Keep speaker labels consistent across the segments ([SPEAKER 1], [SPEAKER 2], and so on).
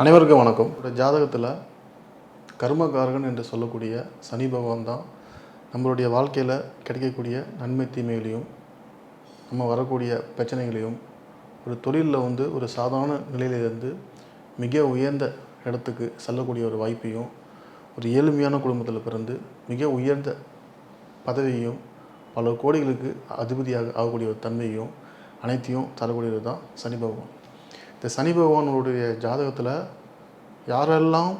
[SPEAKER 1] அனைவருக்கும் வணக்கம். ஒரு ஜாதகத்தில் கர்மகாரகன் என்று சொல்லக்கூடிய சனி பகவான் தான் நம்மளுடைய வாழ்க்கையில் கிடைக்கக்கூடிய நன்மை தீமைகளையும் நம்ம வரக்கூடிய பிரச்சனைகளையும் ஒரு தொழிலில் வந்து ஒரு சாதாரண நிலையிலிருந்து மிக உயர்ந்த இடத்துக்கு செல்லக்கூடிய ஒரு வாய்ப்பையும் ஒரு ஏழ்மையான குடும்பத்தில் பிறந்து மிக உயர்ந்த பதவியையும் பல கோடிகளுக்கு அதிபதியாக ஆகக்கூடிய ஒரு தன்மையும் அனைத்தையும் தரக்கூடியது தான் சனி பகவான். இந்த சனி பகவானுடைய ஜாதகத்தில் யாரெல்லாம்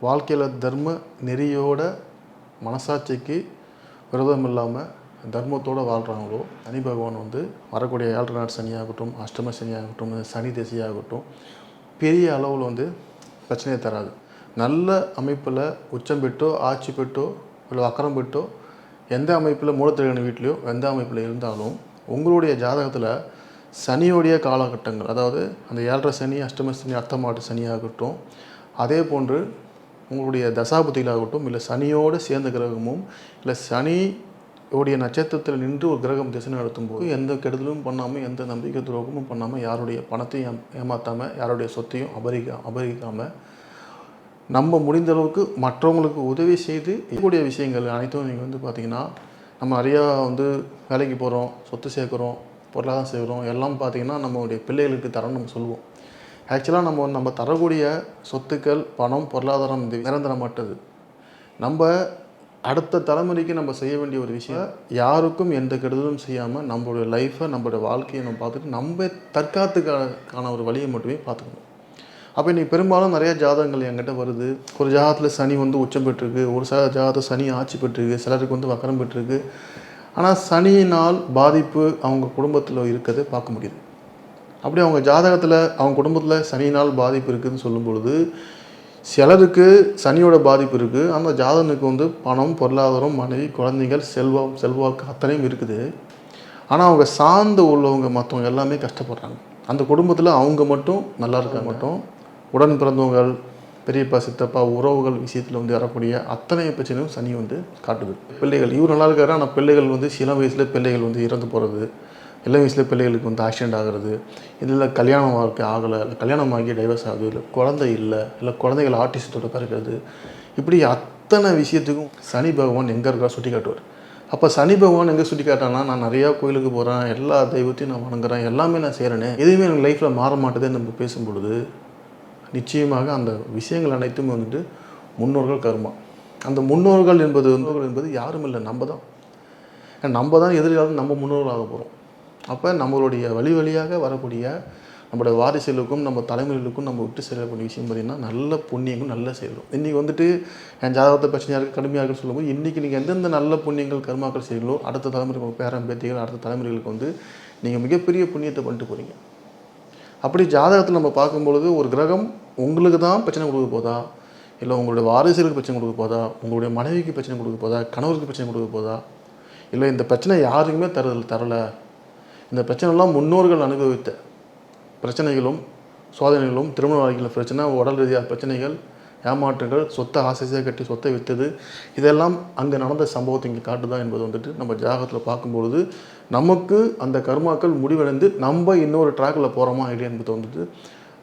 [SPEAKER 1] வாழ்க்கையில் தர்ம நெறியோட மனசாட்சிக்கு விரதம் இல்லாமல் தர்மத்தோடு வாழ்கிறாங்களோ சனி பகவான் வந்து வரக்கூடிய ஏழரை நாள் சனியாகட்டும் அஷ்டம சனியாகட்டும் சனி திசையாகட்டும் பெரிய அளவில் வந்து பிரச்சனையை தராது. நல்ல அமைப்பில் உச்சம் பெற்றோ ஆட்சி பெற்றோ இல்லை அக்கறம் பெற்றோ எந்த அமைப்பில் மூலத்திரகண வீட்லேயோ எந்த அமைப்பில் இருந்தாலும் உங்களுடைய ஜாதகத்தில் சனியோடைய காலகட்டங்கள் அதாவது அந்த ஏழரை சனி அஷ்டம சனி அர்த்தமாட்டு சனியாகட்டும் அதே போன்று உங்களுடைய தசாபதிகளாகட்டும் இல்லை சனியோடு சேர்ந்த கிரகமும் இல்லை சனி உடைய நட்சத்திரத்தில் நின்று ஒரு கிரகம் திசை நடத்தும் போது எந்த கெடுதலும் பண்ணாமல் எந்த நம்பிக்கை துரோகமும் பண்ணாமல் யாருடைய பணத்தையும் ஏமாற்றாமல் யாருடைய சொத்தையும் அபரிக்கா அபரிக்காமல் நம்ம முடிந்த அளவுக்கு மற்றவங்களுக்கு உதவி செய்து இருக்கக்கூடிய விஷயங்கள் அனைத்தும் நீங்கள் வந்து பார்த்தீங்கன்னா நம்ம நிறையா வந்து வேலைக்கு போகிறோம் சொத்து சேர்க்குறோம் பொருளாதாரம் செய்கிறோம். எல்லாம் பார்த்தீங்கன்னா நம்மளுடைய பிள்ளைகளுக்கு தரணும் நம்ம சொல்லுவோம். ஆக்சுவலாக நம்ம நம்ம தரக்கூடிய சொத்துக்கள் பணம் பொருளாதாரம் இது நிரந்தரமற்றது நம்ம அடுத்த தலைமுறைக்கு நம்ம செய்ய வேண்டிய ஒரு விஷயம் யாருக்கும் எந்த கெடுதலும் செய்யாமல் நம்மளுடைய லைஃப்பை நம்மளுடைய வாழ்க்கையை நம்ம பார்த்துட்டு நம்ம தற்காத்துக்கான ஒரு வழியை மட்டுமே பார்த்துக்கணும். அப்போ இன்றைக்கி பெரும்பாலும் நிறையா ஜாதகங்கள் என்கிட்ட வருது. ஒரு ஜாதகத்தில் சனி வந்து உச்சம் பெற்றிருக்கு. ஒரு சில ஜாதகத்தில் சனி ஆட்சி பெற்றிருக்கு. சிலருக்கு வந்து வக்கரம் பெற்றிருக்கு. ஆனால் சனியினால் பாதிப்பு அவங்க குடும்பத்தில் இருக்கிறத பார்க்க முடியுது. அப்படி அவங்க ஜாதகத்தில் அவங்க குடும்பத்தில் சனியினால் பாதிப்பு இருக்குதுன்னு சொல்லும் பொழுது சிலருக்கு சனியோட பாதிப்பு இருக்குது அந்த ஜாதகனுக்கு வந்து பணம் பொருளாதாரம் மனைவி குழந்தைகள் செல்வம் செல்வாக்கு அத்தனையும் இருக்குது. ஆனால் அவங்க சார்ந்து உள்ளவங்க மற்றவங்க எல்லாமே கஷ்டப்படுறாங்க. அந்த குடும்பத்தில் அவங்க மட்டும் நல்லா இருக்க மட்டும். உடன் பிறந்தவங்கள் பெரியப்பா சித்தப்பா உறவுகள் விஷயத்தில் வந்து வரக்கூடிய அத்தனை பிரச்சனையும் சனி வந்து காட்டுது. பிள்ளைகள் இவர் நல்லா இருக்காரு ஆனால் பிள்ளைகள் வந்து சில வயசில் பிள்ளைகள் வந்து இறந்து போகிறது இளம் வயசில் பிள்ளைகளுக்கு வந்து ஆக்சிடென்ட் ஆகிறது இதில் கல்யாணம் வாழ்க்கை ஆகலை இல்லை கல்யாணம் ஆகி டைவர்ஸ் ஆகுது இல்லை குழந்தை இல்லை இல்லை குழந்தைகள் ஆர்டிஸ்டோட பிறக்கிறது. இப்படி அத்தனை விஷயத்துக்கும் சனி பகவான் எங்கே இருக்கா சுட்டி காட்டுவார். அப்போ சனி பகவான் எங்கே சுட்டி காட்டானா நான் நிறையா கோயிலுக்கு போகிறேன் எல்லா தெய்வத்தையும் நான் வணங்குறேன் எல்லாமே நான் செய்கிறேனே எதுவுமே எனக்கு லைஃப்பில் மாற மாட்டேதே நம்ம பேசும்பொழுது நிச்சயமாக அந்த விஷயங்கள் அனைத்தும் வந்துட்டு முன்னோர்கள் கர்மா. அந்த முன்னோர்கள் என்பது முன்னோர்கள் என்பது யாரும் இல்லை நம்ம தான். நம்ம தான் எதிர்காலம் நம்ம முன்னோர்களாக போகிறோம் அப்போ நம்மளுடைய வழி வழியாக வரக்கூடிய நம்மளுடைய வாரிசுகளுக்கும் நம்ம தலைமுறைகளுக்கும் நம்ம விட்டு செல்லக்கூடிய விஷயம் பார்த்திங்கன்னா நல்ல புண்ணியங்கள் நல்ல செய்கிறோம் இன்றைக்கி வந்துட்டு என் ஜாதகத்தை பிரச்சனையாக இருக்குது கடுமையாக இருக்குன்னு சொல்லும்போது இன்றைக்கி நீங்கள் எந்தெந்த நல்ல புண்ணியங்கள் கர்மாக்கள் செய்கிறீங்களோ அடுத்த தலைமுறை பேரம்பேத்திகள் அடுத்த தலைமுறைகளுக்கு வந்து நீங்கள் மிகப்பெரிய புண்ணியத்தை பண்ணிட்டு போகிறீங்க அப்படி ஜாதகத்தில் நம்ம பார்க்கும்பொழுது ஒரு கிரகம் உங்களுக்கு தான் பிரச்சனை கொடுக்க போதா? இல்லை உங்களுடைய வாரிசுகளுக்கு பிரச்சனை கொடுக்க போதா? உங்களுடைய மனைவிக்கு பிரச்சனை கொடுக்க போதா? கணவருக்கு பிரச்சனை கொடுக்க போதா? இல்லை இந்த பிரச்சனை யாருக்குமே தரல தரலை. இந்த பிரச்சனைலாம் முன்னோர்கள் அனுபவித்த பிரச்சனைகளும் சோதனைகளும் திருமண வாழ்க்கையில் பிரச்சனை உடல் ரீதியாக பிரச்சனைகள் ஏமாற்றங்கள் சொத்தை ஆசையாக கட்டி சொத்தை விற்றது இதெல்லாம் அங்கே நடந்த சம்பவத்தை இங்கே காட்டுதா என்பது வந்துட்டு நம்ம ஜாகத்தில் பார்க்கும்பொழுது நமக்கு அந்த கர்மாக்கள் முடிவடைந்து நம்ம இன்னொரு ட்ராக்கில் போகிறோமா இல்லையா என்பது வந்துட்டு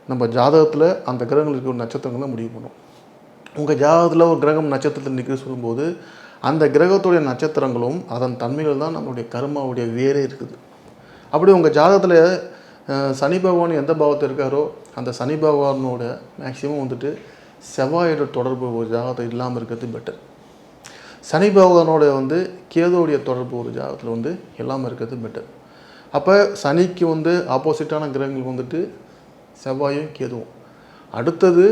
[SPEAKER 1] நம்ம ஜாதகத்தில் அந்த கிரகங்களுக்கு ஒரு நட்சத்திரங்கள் தான் முடிவு பண்ணும். உங்கள் ஜாதகத்தில் ஒரு கிரகம் நட்சத்திரத்தில் நிற்க சொல்லும்போது அந்த கிரகத்துடைய நட்சத்திரங்களும் அதன் தன்மைகள் தான் நம்மளுடைய கர்மாவுடைய வேரே இருக்குது. அப்படி உங்கள் ஜாதகத்தில் சனி பகவான் எந்த பாவத்தில் இருக்காரோ அந்த சனி பகவானோட மேக்சிமம் வந்துட்டு செவ்வாயோட தொடர்பு ஒரு ஜாகத்தில் இல்லாமல் இருக்கிறது பெட்டர் சனி பகவானோட வந்து கேதுவுடைய தொடர்பு ஒரு ஜாகத்தில் வந்து இல்லாமல் இருக்கிறது பெட்டர் அப்போ சனிக்கு வந்து ஆப்போசிட்டான கிரகங்கள் வந்துட்டு செவ்வாயும் கேதுவும். அடுத்தது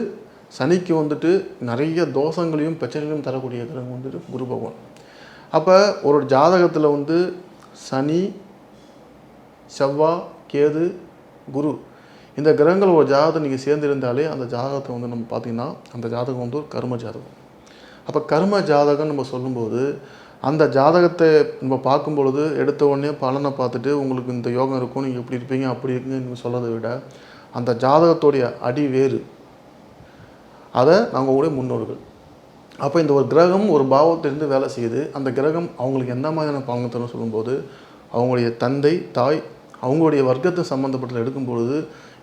[SPEAKER 1] சனிக்கு வந்துட்டு நிறைய தோஷங்களையும் பிரச்சனைகளையும் தரக்கூடிய கிரகம் வந்துட்டு குரு பகவான். அப்போ ஒரு ஜாதகத்தில் வந்து சனி செவ்வாய் கேது குரு இந்த கிரகங்கள் ஒரு ஜாதகம் நீங்கள் சேர்ந்திருந்தாலே அந்த ஜாதகத்தை வந்து நம்ம பார்த்திங்கன்னா அந்த ஜாதகம் வந்து ஒரு கர்ம ஜாதகம். அப்போ கர்ம ஜாதகம் நம்ம சொல்லும்போது அந்த ஜாதகத்தை நம்ம பார்க்கும் பொழுது எடுத்த உடனே பலனை பார்த்துட்டு உங்களுக்கு இந்த யோகம் இருக்கும் நீங்கள் இப்படி இருப்பீங்க அப்படி இருக்குங்க சொல்கிறத விட அந்த ஜாதகத்துடைய அடி வேறு. அதை நாங்கள் உடைய முன்னோர்கள். அப்போ இந்த ஒரு கிரகம் ஒரு பாவத்திலிருந்து வேலை செய்யுது. அந்த கிரகம் அவங்களுக்கு எந்த மாதிரியான பலன் தரும் சொல்லும்போது அவங்களுடைய தந்தை தாய் அவங்களுடைய வர்க்கத்தை சம்மந்தப்பட்டதை எடுக்கும் பொழுது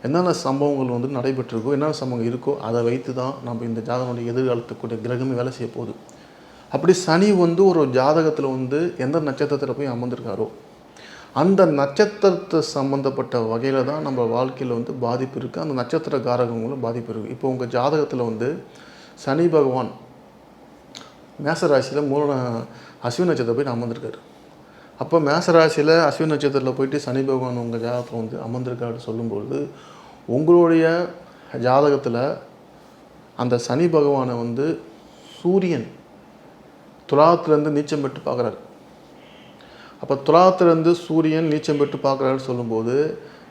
[SPEAKER 1] என்னென்ன சம்பவங்கள் வந்து நடைபெற்றிருக்கோ என்னென்ன சம்பவம் இருக்கோ அதை வைத்து தான் நம்ம இந்த ஜாதகனுடைய எதிர்காலத்துக்குரிய கிரகமே வேலை செய்ய போகுது. அப்படி சனி வந்து ஒரு ஜாதகத்தில் வந்து எந்த நட்சத்திரத்தில் போய் அமர்ந்திருக்காரோ அந்த நட்சத்திரத்தை சம்மந்தப்பட்ட வகையில் தான் நம்ம வாழ்க்கையில் வந்து பாதிப்பு இருக்குது அந்த நட்சத்திர காரகங்களும் பாதிப்பு இருக்குது இப்போ உங்கள் ஜாதகத்தில் வந்து சனி பகவான் மேசராசியில் மூல அஸ்வின் நட்சத்திரம் போய் அமர்ந்திருக்காரு. அப்போ மேசராசியில் அஸ்வின் நட்சத்திரத்தில் போயிட்டு சனி பகவான் உங்கள் ஜாதகத்தில் வந்து அமர்ந்திருக்காருன்னு சொல்லும்பொழுது உங்களுடைய ஜாதகத்தில் அந்த சனி பகவானை வந்து சூரியன் துலாத்துலேருந்து நீச்சம் பெற்று பார்க்குறாரு. அப்போ துலாத்திலேருந்து சூரியன் நீச்சம் பெற்று பார்க்குறாருன்னு சொல்லும்போது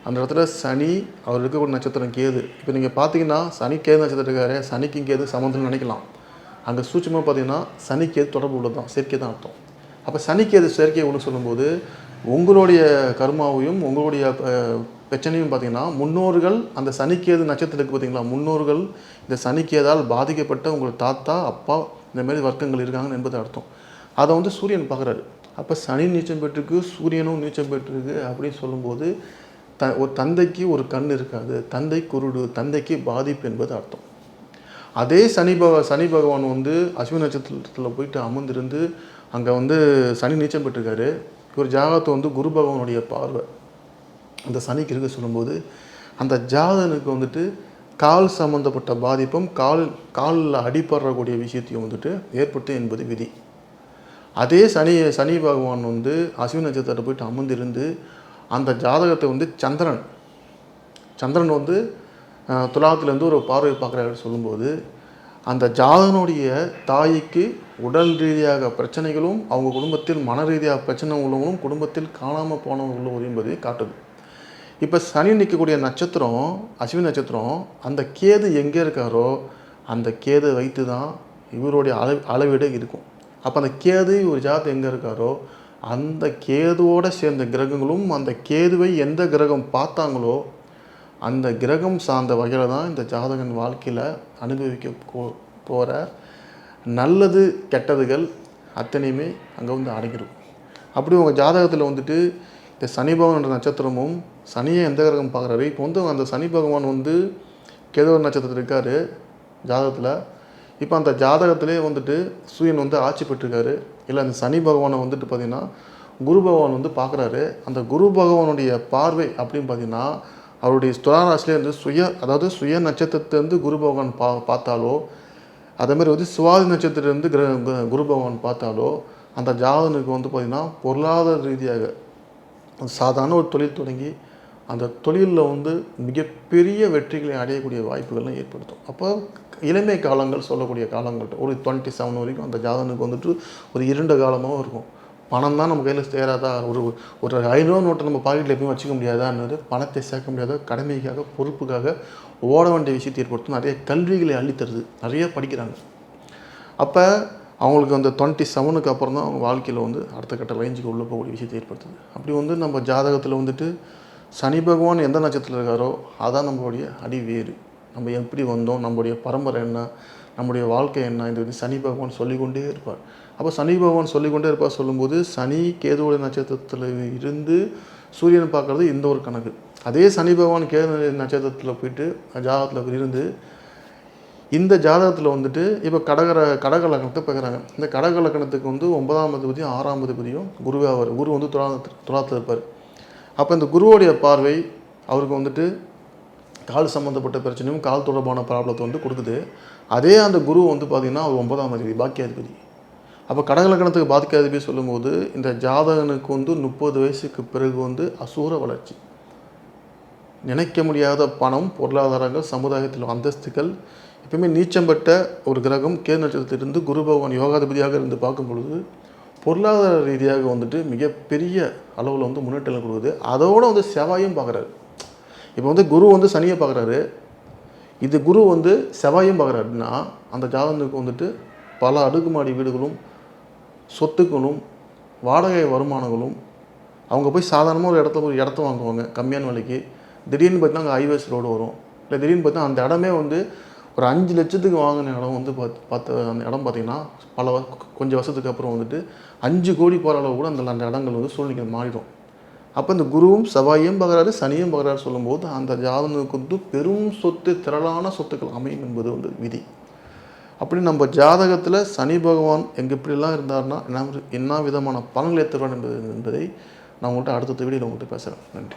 [SPEAKER 1] அந்த இடத்துல சனி அவர் இருக்கக்கூடிய நட்சத்திரம் கேது. இப்போ நீங்கள் பார்த்தீங்கன்னா சனி கேது நட்சத்திரம் இருக்காரு சனிக்கும் கேது சம்மந்தம்னு நினைக்கலாம். அங்கே சூட்சமாக பார்த்தீங்கன்னா சனி கேது தொடர்பு உள்ளது தான் சேர்க்கை தான் அர்த்தம். அப்போ சனி கேது செயற்கை ஒன்று சொல்லும்போது உங்களுடைய கர்மாவையும் உங்களுடைய பிரச்சனையும் பார்த்திங்கன்னா முன்னோர்கள் அந்த சனிக்கேது நட்சத்திரத்துக்கு பார்த்திங்களா? முன்னோர்கள் இந்த சனிக்கேதால் பாதிக்கப்பட்ட உங்கள் தாத்தா அப்பா இந்தமாரி வர்க்கங்கள் இருக்காங்கன்னு என்பது அர்த்தம். அதை வந்து சூரியன் பார்க்குறாரு. அப்போ சனி நீச்சம் பெற்றிருக்கு சூரியனும் நீச்சம் பெற்றிருக்கு அப்படின்னு சொல்லும்போது த ஒரு தந்தைக்கு ஒரு கண் இருக்காது தந்தை குருடு தந்தைக்கு பாதிப்பு என்பது அர்த்தம். அதே சனி பக சனி பகவான் வந்து அஸ்வினி நட்சத்திரத்தில் போயிட்டு அமர்ந்திருந்து அங்கே வந்து சனி நீச்சம் பெற்றிருக்காரு. ஒரு ஜாகத்தை வந்து குரு பகவானுடைய பார்வை. அந்த சனிக்கு இருக்க சொல்லும்போது அந்த ஜாதகனுக்கு வந்துட்டு கால் சம்மந்தப்பட்ட பாதிப்பும் கால் காலில் அடிபடுறக்கூடிய விஷயத்தையும் வந்துட்டு ஏற்படுத்தும் என்பது விதி. அதே சனி சனி பகவான் வந்து அசிவ நட்சத்திரத்தை போயிட்டு அமர்ந்திருந்து அந்த ஜாதகத்தை வந்து சந்திரன் சந்திரன் வந்து அஹ், துலாத்துலேருந்து ஒரு பார்வை பார்க்குறாரு சொல்லும்போது அந்த ஜாதகனுடைய தாய்க்கு உடல் ரீதியாக பிரச்சனைகளும் அவங்க குடும்பத்தில் மன ரீதியாக பிரச்சனை உள்ளவங்களும் குடும்பத்தில் காணாமல் போனவர்களும் என்பதை காட்டுது. இப்போ சனி நிற்கக்கூடிய நட்சத்திரம் அஸ்வினி நட்சத்திரம் அந்த கேது எங்கே இருக்காரோ அந்த கேது வைத்து தான் இவருடைய அளவு அளவீடு இருக்கும். அப்போ அந்த கேது ஒரு ஜாதம் எங்கே இருக்காரோ அந்த கேதுவோடு சேர்ந்த கிரகங்களும் அந்த கேதுவை எந்த கிரகம் பார்த்தாங்களோ அந்த கிரகம் சார்ந்த வகையில் தான் இந்த ஜாதகன் வாழ்க்கையில் அனுபவிக்க போ போகிற நல்லது கெட்டதுகள் அத்தனையுமே அங்கே வந்து அடங்கிடும் அப்படி உங்கள் ஜாதகத்தில் வந்துட்டு இந்த சனி பகவான் நட்சத்திரமும் சனியை எந்த கிரகம் பார்க்குறாரு? இப்போ வந்து அந்த சனி பகவான் வந்து கேதுவர் நட்சத்திரத்தில் இருக்கார் ஜாதகத்தில். இப்போ அந்த ஜாதகத்திலே வந்துட்டு சூரியன் வந்து ஆட்சி பெற்றிருக்காரு. இல்லை அந்த சனி பகவானை வந்துட்டு பார்த்திங்கன்னா குரு பகவான் வந்து பார்க்குறாரு. அந்த குரு பகவானுடைய பார்வை அப்படின்னு பார்த்தீங்கன்னா அவருடைய ஸ்துராராசிலே வந்து சுய அதாவது சுய நட்சத்திரத்திலேருந்து குரு பகவான் பா பார்த்தாலோ அதேமாதிரி வந்து சுவாதி நட்சத்திரத்திலேருந்து கிர குரு பகவான் பார்த்தாலோ அந்த ஜாதகனுக்கு வந்து பார்த்திங்கன்னா பொருளாதார ரீதியாக சாதாரண ஒரு தொழில் தொடங்கி அந்த தொழிலில் வந்து மிகப்பெரிய வெற்றிகளை அடையக்கூடிய வாய்ப்புகள்லாம் ஏற்படுத்தும். அப்போ இளமை காலங்கள் சொல்லக்கூடிய காலங்கள் ஒரு டுவெண்ட்டி செவன் வரைக்கும் அந்த ஜாதகனுக்கு வந்துட்டு ஒரு இரண்டு காலமாகவும் இருக்கும். பணம் தான் நம்ம கையில் சேராதா? ஒரு ஒரு ஐநூறு நோட்டை நம்ம பாக்கெட்டில் எப்பயும் வச்சுக்க முடியாதான்னு பணத்தை சேர்க்க முடியாத? கடமைக்காக பொறுப்புக்காக ஓட வேண்டிய விஷயத்தை ஏற்படுத்தும். நிறைய கல்விகளை அள்ளித்தருது. நிறைய படிக்கிறாங்க. அப்போ அவங்களுக்கு அந்த டுவெண்ட்டி செவனுக்கு அப்புறம் தான் அவங்க வாழ்க்கையில் வந்து அடுத்த கட்ட ரேஞ்சுக்கு உள்ளே போகக்கூடிய விஷயத்தை ஏற்படுத்துது. அப்படி வந்து நம்ம ஜாதகத்தில் வந்துட்டு சனி பகவான் எந்த நட்சத்திரத்தில் இருக்காரோ அதான் நம்மளுடைய அடி வேறு. நம்ம எப்படி வந்தோம் நம்மளுடைய பரம்பரை என்ன நம்முடைய வாழ்க்கை என்ன இது வந்து சனி பகவான் சொல்லிக்கொண்டே இருப்பார். அப்போ சனி பகவான் சொல்லிக்கொண்டே இருப்பார் சொல்லும்போது சனி கேதுவோட நட்சத்திரத்தில் இருந்து சூரியன் பார்க்குறது இந்த ஒரு கணக்கு. அதே சனி பகவான் கேது நட்சத்திரத்தில் போயிட்டு ஜாதகத்தில் இருந்து இந்த ஜாதகத்தில் வந்துட்டு இப்போ கடகர கடக லக்னத்தை பார்க்குறாங்க இந்த கடக லக்னத்துக்கு வந்து ஒன்பதாம் அதிபதியும் ஆறாம் அதிபதியும் குருவே அவர் குரு வந்து துலா துலாத்தில் இருப்பார். அப்போ இந்த குருவோடைய பார்வை அவருக்கு வந்துட்டு கால் சம்மந்தப்பட்ட பிரச்சனையும் கால் தொடர்பான ப்ராப்ளத்தை வந்து கொடுக்குது. அதே அந்த குரு வந்து பார்த்திங்கன்னா அவர் ஒன்பதாம் அதிபதி பாக்கியாதிபதி. அப்போ கடக லக்னத்துக்கு சொல்லும்போது இந்த ஜாதகனுக்கு வந்து முப்பது வயசுக்கு பிறகு வந்து அசூர வளர்ச்சி. நினைக்க முடியாத பணம் பொருளாதாரங்கள் சமுதாயத்தில் அந்தஸ்துகள் எப்பயுமே நீச்சம் பெற்ற ஒரு கிரகம் கே நட்சத்திரத்திலிருந்து குரு பகவான் யோகாதிபதியாக இருந்து பார்க்கும் பொழுது பொருளாதார ரீதியாக வந்துட்டு மிகப்பெரிய அளவில் வந்து முன்னேற்றம் கொடுக்குது. அதோடு வந்து செவ்வாயும் பார்க்குறாரு. இப்போ வந்து குரு வந்து சனியை பார்க்குறாரு. இது குரு வந்து செவ்வாயும் பார்க்குறாருன்னா அந்த ஜாதகத்துக்கு வந்துட்டு பல அடுக்குமாடி வீடுகளும் சொத்துக்களும் வாடகை வருமானங்களும் அவங்க போய் சாதாரணமாக ஒரு இடத்துல ஒரு இடத்த வாங்குவாங்க கம்மியான விலைக்கு. திடீர்னு பார்த்தீங்கன்னா அங்கே ஹைவேஸ் ரோடு வரும். இல்லை திடீர்னு பார்த்தா அந்த இடமே வந்து ஒரு அஞ்சு லட்சத்துக்கு வாங்கின இடம் வந்து பார்த்து பார்த்த அந்த இடம் பார்த்திங்கன்னா பல வ- கொஞ்சம் வருஷத்துக்கு அப்புறம் வந்துட்டு அஞ்சு கோடி போகிற அளவு கூட அந்த அந்த இடங்கள் வந்து சூழ்நிலை மாறிடும். அப்போ இந்த குருவும் செவ்வாயும் பகராறு சனியும் பகராறு சொல்லும்போது அந்த ஜாதகனுக்கு வந்து பெரும் சொத்து திரளான சொத்துக்கள் அமையும் என்பது வந்து விதி. அப்படி நம்ம ஜாதகத்தில் சனி பகவான் எங்கே இப்படிலாம் இருந்தார்னா என்ன என்ன விதமான பலன்களை தருவார் என்பது என்பதை நான் உங்கள்கிட்ட அடுத்த வீடியோவில் உங்கள்கிட்ட பேசுகிறேன் நன்றி.